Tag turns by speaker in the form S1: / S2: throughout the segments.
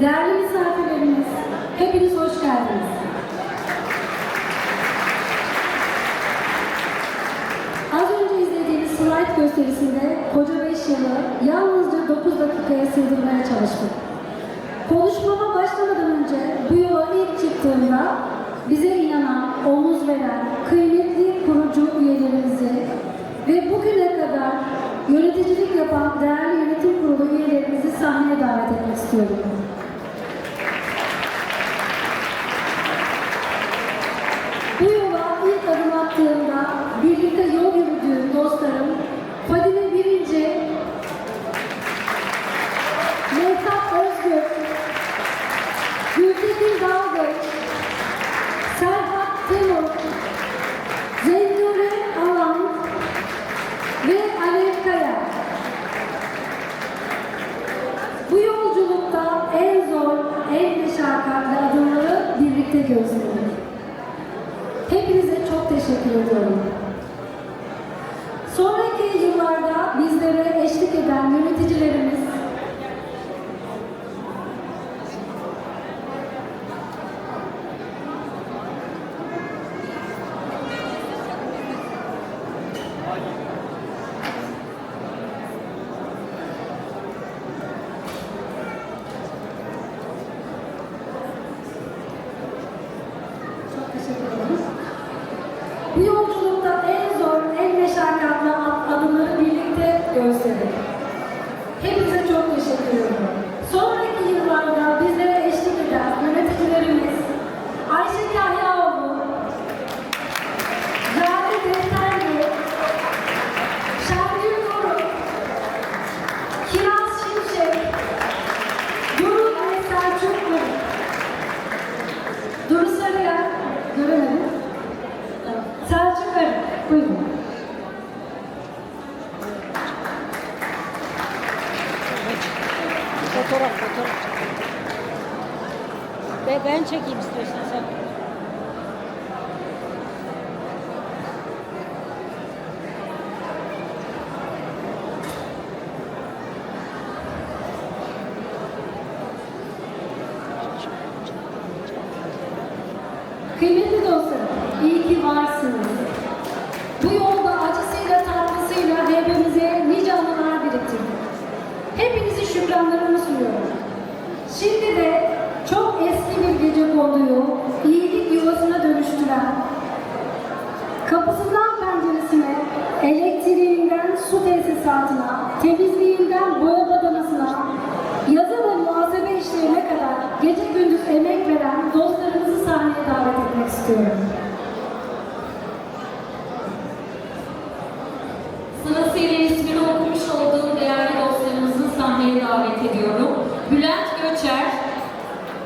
S1: değerli misafirlerimiz, hepiniz hoş geldiniz. Az önce izlediğiniz slide gösterisinde koca 5 yılı yalnızca 9 dakikaya sığdırmaya çalıştık. Konuşmama başlamadan önce bu yola ilk çıktığımda bize inanan, omuz veren, kıymetli kurucu üyelerimizi ve bugüne kadar yöneticilik yapan değerli yönetim kurulu üyelerimizi sahneye davet etmek istiyorum. Bu yola ilk adım attığımda birlikte yol yürüdüğüm dostlarım Fadime Birinci, Mehtap Özgür, Gültekin Dalgıç, Serhat Temur, Zennure Alan ve Alev Kaya. Bu yolculukta en zor, en meşakkatli adımları birlikte göğüsledik. Hepinize çok teşekkür ediyorum. Sonraki yıllarda bizlere eşlik eden yöneticilerimiz teşekkür ediyorum. Ve
S2: ben çekeyim istiyorsan sen.
S1: davet etmek istiyorum.
S3: Sırasıyla ismini okumuş olduğum değerli dostlarımızı sahneye davet ediyorum. Bülent Göçer,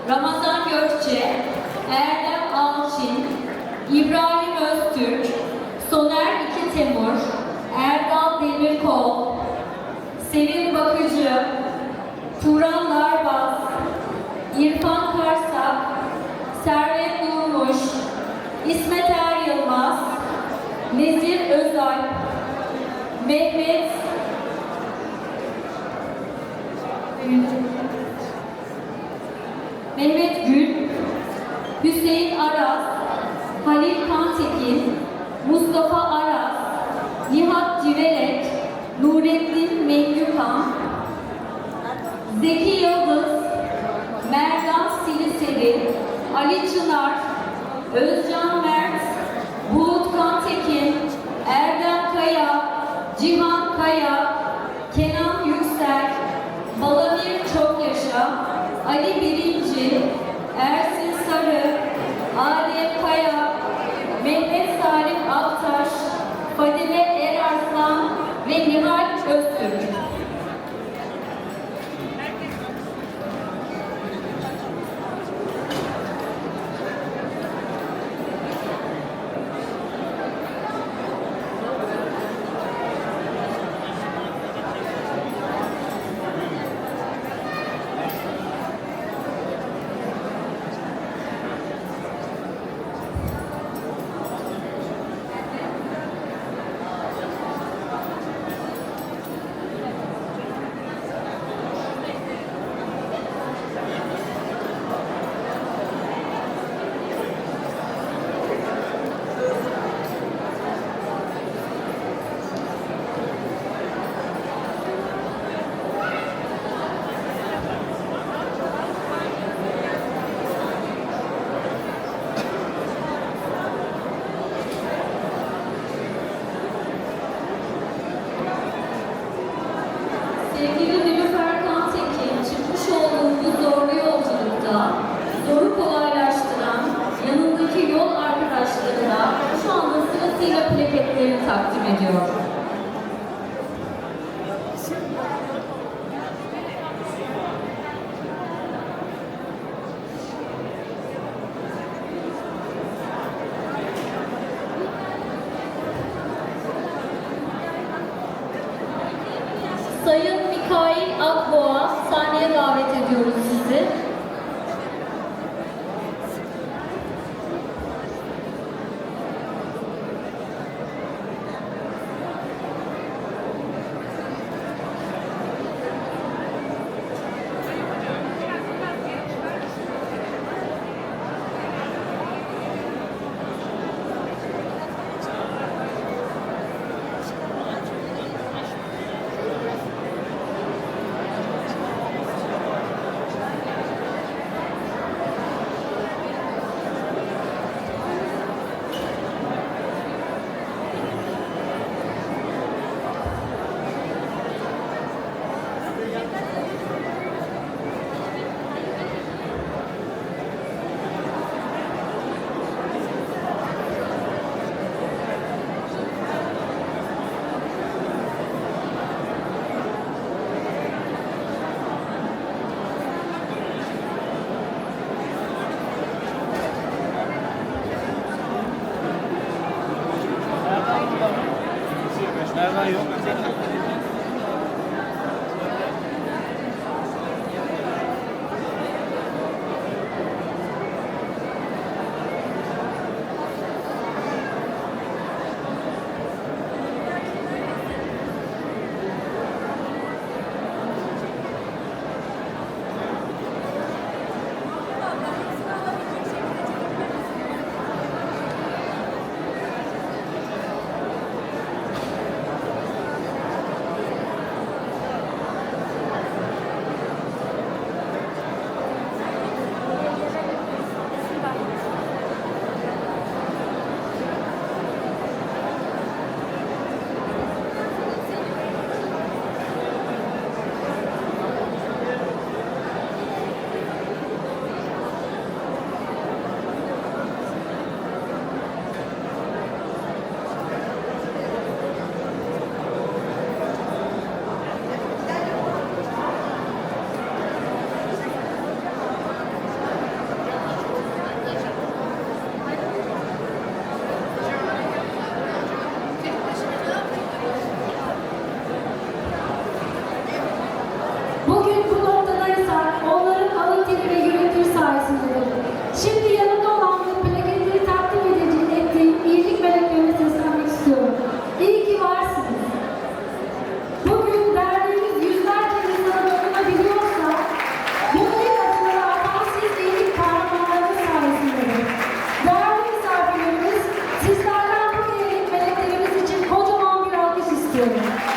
S3: Ramazan Gökçe, Erdem Alçin, İbrahim Öztürk, Soner İki Temur, Erdal Demirkol, Sevil Bakıcı, Turan Larbaz, İrfan Karsak, İsmet Er Yılmaz, Nezir Özalp, Mehmet Mehmet Gül, Hüseyin Aras, Halil Kantekin, Mustafa Aras, Nihat Civelek, Nurettin Mengükan, Zeki Yıldız, Merdan Siliseri, Ali Çınar, Özcan Mert, Bulut Kantekin, Erdem Kaya, Cihan Kaya, Kenan Yüksel, Balamir Çokyaşa, Ali Birinci, Ersin Sarı, Adem Kaya, Mehmet Salim Aktaş, Fadime Erarslan ve Nihal Öztürk. Sevgili Nilüfer Kantekin çıkmış olduğu bu zorlu yolculukta zoru kolaylaştıran yanındaki yol arkadaşlarına şu anda sırasıyla plaketlerini takdim ediyor.
S1: 我 Thank you.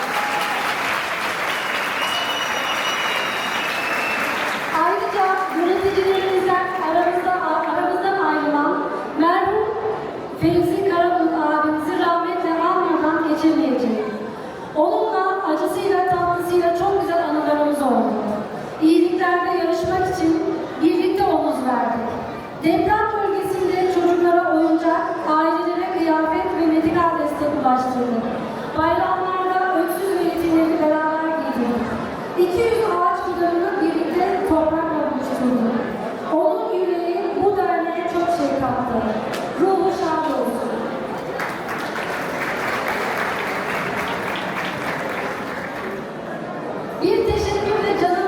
S1: Bir teşekkür de canım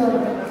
S1: istiyorum.